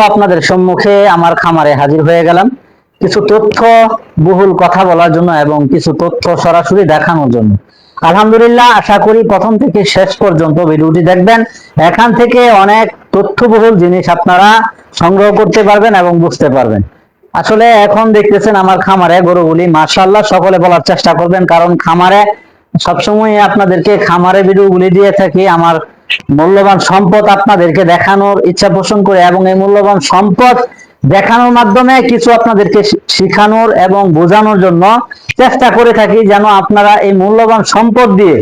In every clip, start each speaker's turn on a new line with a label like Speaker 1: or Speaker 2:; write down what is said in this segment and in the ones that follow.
Speaker 1: আপনাদের সম্মুখে আমার খামারে হাজির হয়ে গেলাম। কিছু তথ্য, বহুল কথা বলার জন্য এবং কিছু তথ্য সরাসরি দেখানোর জন্য। আলহামদুলিল্লাহ, আশা করি প্রথম থেকে শেষ পর্যন্ত ভিডিওটি দেখবেন। এখান থেকে অনেক তথ্যবহুল জিনিস আপনারা সংগ্রহ করতে পারবেন এবং বুঝতে পারবেন। আসলে এখন দেখতেছেন আমার খামারে গরুগুলি মার্শাল্লাহ সকলে বলার চেষ্টা করবেন, কারণ খামারে সবসময় আপনাদেরকে খামারে ভিডিওগুলি দিয়ে থাকি, আমার মূল্যবান সম্পদ আপনাদেরকে দেখানোর ইচ্ছা পোষণ করে এবং এই মূল্যবান সম্পদ দেখানোর মাধ্যমে কিছু আপনাদেরকে শিখানোর এবং বোঝানোর জন্য চেষ্টা করে থাকি যেন আপনারা এই মূল্যবান সম্পদ দিয়ে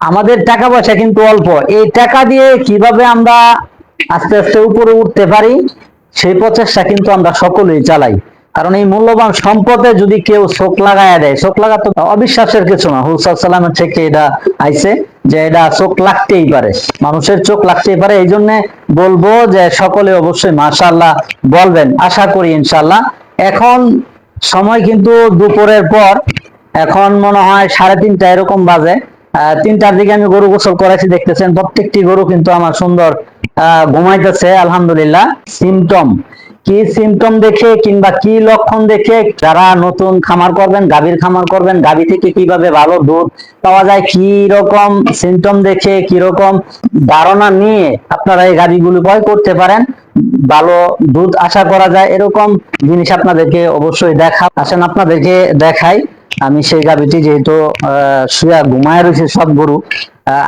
Speaker 1: আমাদের টাকা পয়সা কিন্তু অল্প। এই টাকা দিয়ে কীভাবে আমরা আস্তে আস্তে উপরে উঠতে পারি সেই প্রচেষ্টা কিন্তু আমরা সকলেই চালাই। কারণ এই মূল্যবান সম্পদে যদি কেউ চোখ লাগায় দেয় চোখ লাগাতে অবিশ্বাসের কিছু না। হুসাল সালামের থেকে এটা আইছে যে এটা চোখ লাগতেই পারে, মানুষের চোখ লাগতেই পারে। এই জন্য বলব যে সকলে অবশ্যই মাশাআল্লাহ বলবেন। আশা করি ইনশাআল্লাহ। এখন সময় কিন্তু দুপুরের পর, এখন মনে হয় সাড়ে তিনটা এরকম বাজে। তিনটার দিকে আমি গরু গোসল করেছি দেখতেছেন প্রত্যেকটি গরু কিন্তু আমার সুন্দর ঘুমাইতেছে, আলহামদুলিল্লাহ। সিমটম কি সিমটম দেখে কিংবা কি লক্ষণ দেখে যারা নতুন খামার করবেন, গাভীর খামার করবেন, গাভী থেকে কীভাবে ভালো দুধ পাওয়া যায়, কি রকম সিমটম দেখে, কি রকম ধারণা নিয়ে আপনারা এই গাভীগুলো ক্রয় করতে পারেন, ভালো দুধ আশা করা যায়, এরকম জিনিস আপনাদেরকে অবশ্যই দেখা, আসেন আপনাদেরকে দেখাই। আমি সেই গাভীটি যেহেতু শুয়া ঘুমায় রয়েছে সব গরু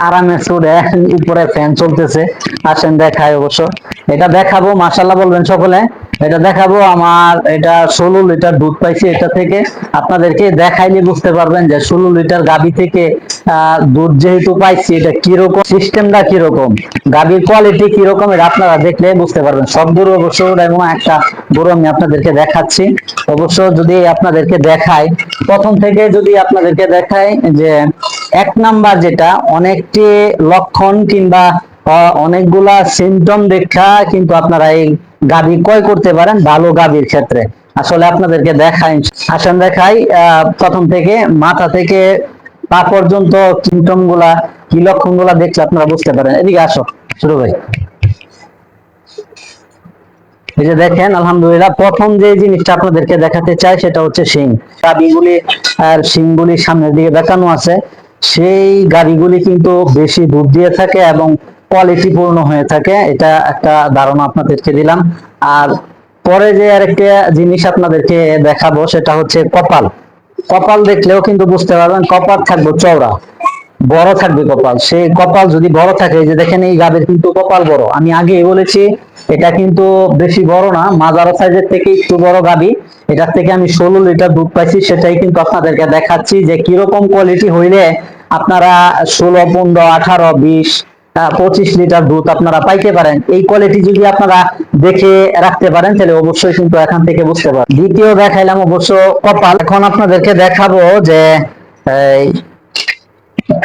Speaker 1: আরামে চড়ে উপরে ফ্যান চলতেছে। আসেন দেখায় অবশ্য। এটা দেখাবো মাসাল্লাহ বলবেন সকলে। এটা দেখাবো আমার, এটা ষোলো লিটার দুধ পাইছি এটা থেকে। আপনাদেরকে দেখাইলে বুঝতে পারবেন যে ষোলো লিটার গাভী থেকে দুধ যেহেতু পাইছি, এটা কীরকম, সিস্টেমটা কীরকম গাভীর কোয়ালিটি কীরকম, এটা আপনারা দেখলে বুঝতে পারবেন। সব গরু অবশ্য এমন একটা গরু আমি আপনাদেরকে দেখাচ্ছি। অবশ্য যদি আপনাদেরকে দেখাই, প্রথম থেকে যদি আপনাদেরকে দেখাই যে এক নাম্বার যেটা, অনেকটি লক্ষণ কিংবা অনেকগুলা সিমটম দেখা, কিন্তু আপনারা এই গাভী ক্রয় করতে পারেন ভালো ক্ষেত্রে। আসলে আপনাদেরকে দেখাই, আসেন দেখাই প্রথম থেকে মাথা থেকে পা পর্যন্ত সিমটমগুলা, কি লক্ষণগুলা দেখলে আপনারা বুঝতে পারেন। এদিকে আসো, শুরু ভাই এই যে দেখেন, আলহামদুলিল্লাহ, প্রথম যে জিনিসটা আপনাদেরকে দেখাতে চাই সেটা হচ্ছে শিং। গাড়িগুলি আর শিংগুলি সামনের দিকে দেখানো আছে। সেই গাড়িগুলি কিন্তু বেশি দুধ দিয়ে থাকে এবং কোয়ালিটি পূর্ণ হয়ে থাকে, এটা একটা ধারণা আপনাদেরকে দিলাম। আর পরে যে আরেকটা জিনিস আপনাদেরকে দেখাবো, সেটা হচ্ছে কপাল। কপাল দেখলেও কিন্তু বুঝতে পারবেন, কপাল থাকবে চওড়া, বড় থাকবে কপাল। সেই কপাল যদি বড় থাকে যে দেখেন এই গাবের কিন্তু কপাল বড়। আমি আগেই বলেছি, এটা কিন্তু বেশি বড় না মাজারো সাইজের থেকে একটু বড় গাবি। এটার থেকে আমি ষোলো লিটার দুধ পাইছি, সেটাই কিন্তু আপনাদেরকে দেখাচ্ছি যে কীরকম কোয়ালিটি হইলে আপনারা ষোলো, পনেরো, আঠারো, বিশ পঁচিশ লিটার দুধ আপনারা পাইতে পারেন। এই কোয়ালিটি যদি আপনারা দেখে রাখতে পারেন, তাহলে অবশ্যই কিন্তু এখান থেকে বুঝতে পারেন দ্বিতীয় দেখাইলাম অবশ্য কপাল। এখন আপনাদেরকে দেখাবো যে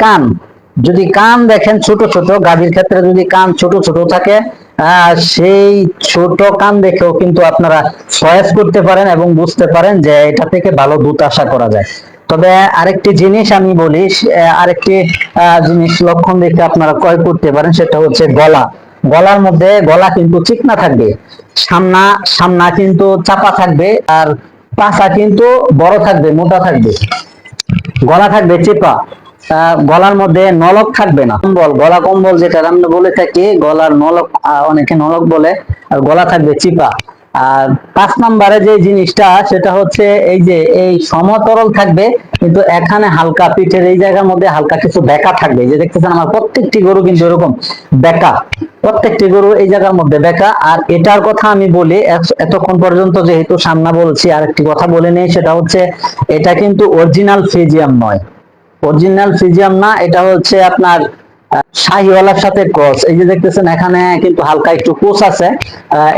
Speaker 1: কান। যদি কান দেখেন ছোট ছোট, গাভীর ক্ষেত্রে যদি কান ছোট ছোট থাকে সেই ছোট কান দেখেও কিন্তু আপনারা চয়েস করতে পারেন এবং বুঝতে পারেন যে এটা থেকে ভালো দুধ আশা করা যায়। তবে আরেকটি জিনিস আমি বলি আরেকটি জিনিস লক্ষণ দেখে আপনারা ক্রয় করতে পারেন, সেটা হচ্ছে গলা। গলার মধ্যে গলা কিন্তু চিকনা থাকবে, সামনা সামনা কিন্তু চাপা থাকবে, আর পাছা কিন্তু বড় থাকবে, মোটা থাকবে। গলা থাকবে চেপা গলার মধ্যে নলক থাকবে না। কম্বল, গলা কম্বল যেটা আমরা বলে থাকি, গলার নলক অনেকে নলক বলে, আর গলা থাকবে চিপা। আর পাঁচ নম্বরে যে জিনিসটা, সেটা হচ্ছে এই যে এই সমতরল থাকবে, কিন্তু এখানে হালকা পিঠের এই জায়গার মধ্যে হালকা কিছু বেকা থাকবে। যে দেখতেছেন আমার প্রত্যেকটি গরু কিন্তু এরকম বেকা। প্রত্যেকটি গরু এই জায়গার মধ্যে বেকা। আর এটার কথা আমি বলি এতক্ষণ পর্যন্ত যেহেতু সামনা বলছি, আরেকটি কথা বলে নেই, সেটা হচ্ছে এটা কিন্তু অরিজিনাল ফ্রিজিয়াম নয়। অরিজিনাল ফ্রিজিয়াম না, এটা হচ্ছে আপনার শাহিওয়ালার সাথে ক্রস এই যে দেখতেছেন, এখানে কিন্তু হালকা একটু কোষ আছে।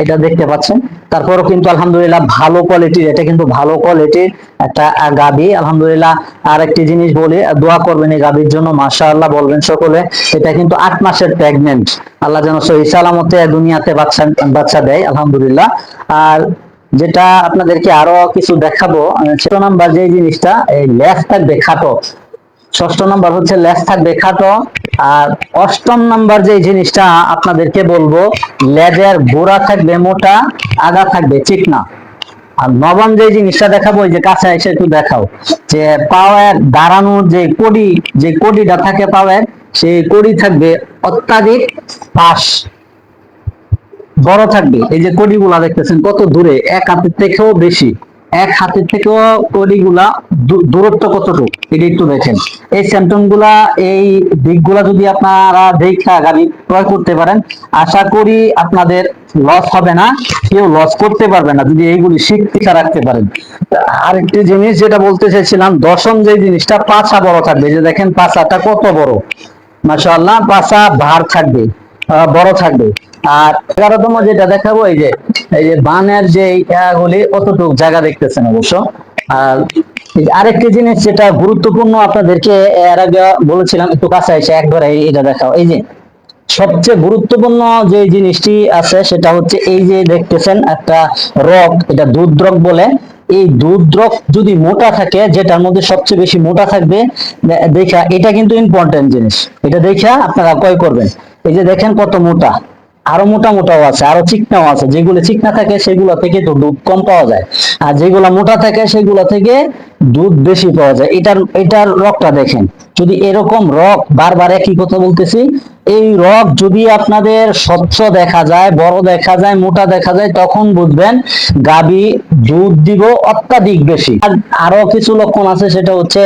Speaker 1: এটা দেখতে পাচ্ছেন। তারপরও কিন্তু আলহামদুলিল্লাহ ভালো কোয়ালিটির এটা কিন্তু ভালো কোয়ালিটির একটা গাভী আলহামদুলিল্লাহ আর একটি জিনিস বলি দোয়া করবেন এই গাভীর জন্য। মাশাআল্লাহ বলবেন সকলে, এটা কিন্তু আট মাসের প্রেগনেন্ট আল্লাহ যেন সহি সালামতে দুনিয়াতে বাচ্চা বাচ্চা দেয়, আলহামদুলিল্লাহ। আর যেটা আপনাদেরকে আরও কিছু দেখাবো ছোট নাম্বার যে জিনিসটা, এই লেস থাকবে খাটো। ষষ্ঠ নাম্বার হচ্ছে লেস থাকবে খাটো। আর অষ্টম নাম্বার যে জিনিসটা আপনাদেরকে বলব, লেজের গোড়া থাকবে মোটা, আগা থাকবে চিকনা। আর নবম যে জিনিসটা দেখাবো যে কাছে এসে একটু দেখাও। যে পাওয়ার দাঁড়ানোর যে কড়ি, যে কড়িটা থাকে পাওয়ার, সেই কড়ি থাকবে অত্যাধিক পাশ বড় থাকবে। এই যে কড়িগুলা দেখতেছেন, কত দূরে? এক হাতের থেকেও বেশি। এক হাতের থেকেও কড়িগুলা দূরত্ব কতটুকু? এটা একটু এই স্যামটনগুলা এই দিকগুলা যদি আপনারা দেখা গাড়ি ক্রয় করতে পারেন, আশা করি আপনাদের লস হবে না, কেউ লস করতে পারবে না যদি এইগুলি শিক্ষা রাখতে পারেন। আরেকটি জিনিস যেটা বলতে চাইছিলাম, দশম যে জিনিসটা, পাছা বড় থাকবে। যে দেখেন, পাছাটা কত বড়? মাশাআল্লাহ, পাছা ভার থাকবে বড় থাকবে। আর এগারোতম যেটা দেখাবো, এই যে এই যে বানের যে গুলি অতটুক জায়গা দেখতেছেন অবশ্য। আরেকটি জিনিস যেটা গুরুত্বপূর্ণ আপনাদেরকে এর আগে বলেছিলাম, একটু কাছে এসে একবারে এটা দেখাও। এই যে সবচেয়ে গুরুত্বপূর্ণ যে জিনিসটি আছে সেটা হচ্ছে এই যে দেখতেছেন একটা রক, এটা দুধ রক বলে। এই দুধ রক যদি মোটা থাকে, যেটার মধ্যে সবচেয়ে বেশি মোটা থাকবে দেখা, এটা কিন্তু ইম্পর্টেন্ট জিনিস। এটা দেখা আপনারা ক্রয় করবেন? এই যে দেখেন কত মোটা। আরও মোটা মোটাও আছে, আরও চিকনাও আছে। যেগুলো চিকনা থাকে, সেগুলো থেকে তো দুধ কম পাওয়া যায়। আর যেগুলো মোটা থাকে, সেগুলো থেকে দুধ বেশি পাওয়া যায়। এটার এটার রকটা দেখেন। যদি এরকম রক বারবার একই কথা বলতেছি, এই রক যদি আপনাদের স্বচ্ছ দেখা যায়, বড় দেখা যায়, মোটা দেখা যায়, তখন বুঝবেন গাবি দুধ দিব অত্যাধিক বেশি। আর আরও কিছু লক্ষণ আছে, সেটা হচ্ছে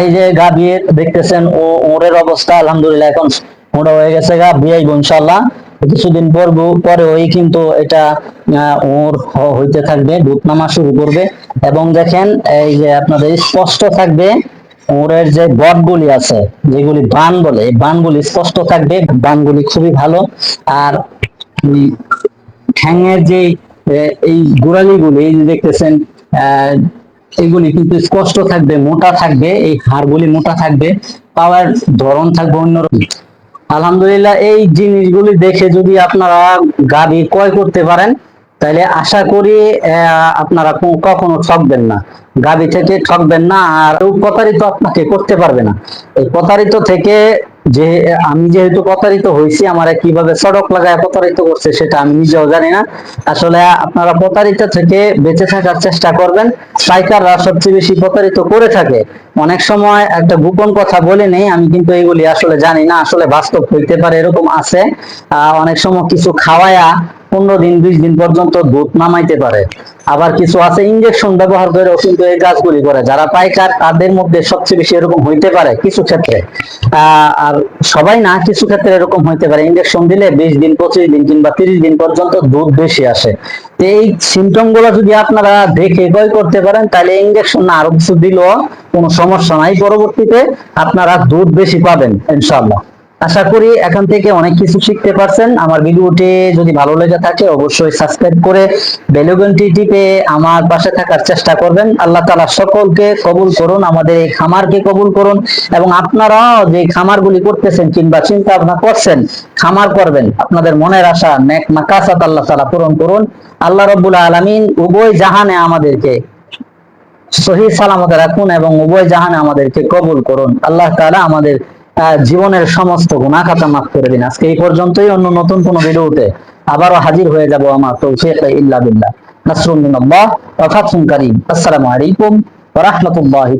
Speaker 1: এই যে গাভী দেখতেছেন, ও, ওরের অবস্থা, আলহামদুলিল্লাহ, এখন মোটা হয়ে গেছে গা, বিয়াইব ইনশাল্লাহ কিছুদিন পর পরে ওই কিন্তু এটা ওর হইতে থাকবে দুধ নামা শুরু করবে। এবং দেখেন, এই যে আপনাদের স্পষ্ট থাকবে, ওরের যে বটগুলি আছে, যেগুলি বান বলে, এই বানগুলি স্পষ্ট থাকবে। বানগুলি খুবই ভালো। আর ঠ্যাঙের যে এই গোড়ালিগুলি, এই যে দেখতেছেন এগুলি কিন্তু স্পষ্ট থাকবে, মোটা থাকবে, এই হাড়গুলি মোটা থাকবে, পাওয়ার ধরন থাকবে অন্যরকম। আলহামদুলিল্লাহ, এই জিনিসগুলি দেখে যদি আপনারা গাড়ি ক্রয় করতে পারেন, তাহলে আশা করি আপনারা কখনো ঠকবেন না। গাড়ি থেকে ঠকবেন না, আর প্রতারিত আপনাকে করতে পারবে না। এই প্রতারিত থেকে যে আমি যেহেতু প্রতারিত হয়েছি, আমার কীভাবে সড়ক লাগায় প্রতারিত করছে সেটা আমি নিজেও জানি না। আসলে আপনারা প্রতারিত থেকে বেঁচে থাকার চেষ্টা করবেন। স্ট্রাইকাররা সবচেয়ে বেশি প্রতারিত করে থাকে। অনেক সময় একটা গোপন কথা বলে নেই, আমি কিন্তু এগুলি আসলে জানি না। আসলে বাস্তব হইতে পারে এরকম আছে। অনেক সময় কিছু খাওয়ায়া পনেরো দিন, বিশ দিন পর্যন্ত দুধ নামাইতে পারে। আবার কিছু আছে ইঞ্জেকশন ব্যবহার করেও কিন্তু এই কাজগুলি করে। যারা পাইকার, তাদের মধ্যে সবচেয়ে বেশি এরকম হইতে পারে কিছু ক্ষেত্রে। আর সবাই না, কিছু ক্ষেত্রে এরকম হইতে পারে। ইঞ্জেকশন দিলে বিশ দিন, পঁচিশ দিন কিংবা তিরিশ দিন পর্যন্ত দুধ বেশি আসে। এই সিমটমগুলো যদি আপনারা দেখে ক্রয় করতে পারেন, তাহলে ইঞ্জেকশন না, আরও কিছু দিলেও কোনো সমস্যা নাই। পরবর্তীতে আপনারা দুধ বেশি পাবেন ইনশাল্লাহ আশা করি এখান থেকে অনেক কিছু শিখতে পারছেন। আমার ভিডিওটি যদি ভালো লেগে থাকে, অবশ্যই সাবস্ক্রাইব করে বেলুগনটি টিপে আমার পাশে থাকার চেষ্টা করবেন। আল্লাহ তালা সকলকে কবুল করুন, আমাদের এই খামারকে কবুল করুন এবং আপনারাও যে খামারগুলি করতেছেন কিংবা চিন্তা ভাবনা করছেন, খামার করবেন। আপনাদের মনের আশা, নেক মাকাসাত আল্লাহ তালা পূরণ করুন। আল্লাহ রব্বুল আলমিন উভয় জাহানে আমাদেরকে সহি সালামতে রাখুন এবং উভয় জাহানে আমাদেরকে কবুল করুন। আল্লাহ তাআলা আমাদের জীবনের সমস্ত গুণা খাতা মাফ করে দিন। আজকে এই পর্যন্তই, অন্য নতুন কোনো ভিডিওতে আবারও হাজির হয়ে যাব আমার তো ইল্লা বিল্লাহ। নাসরুম মিনাল্লাহ ওয়া আসসালামু আলাইকুম ওয়া রাহমাতুল্লাহি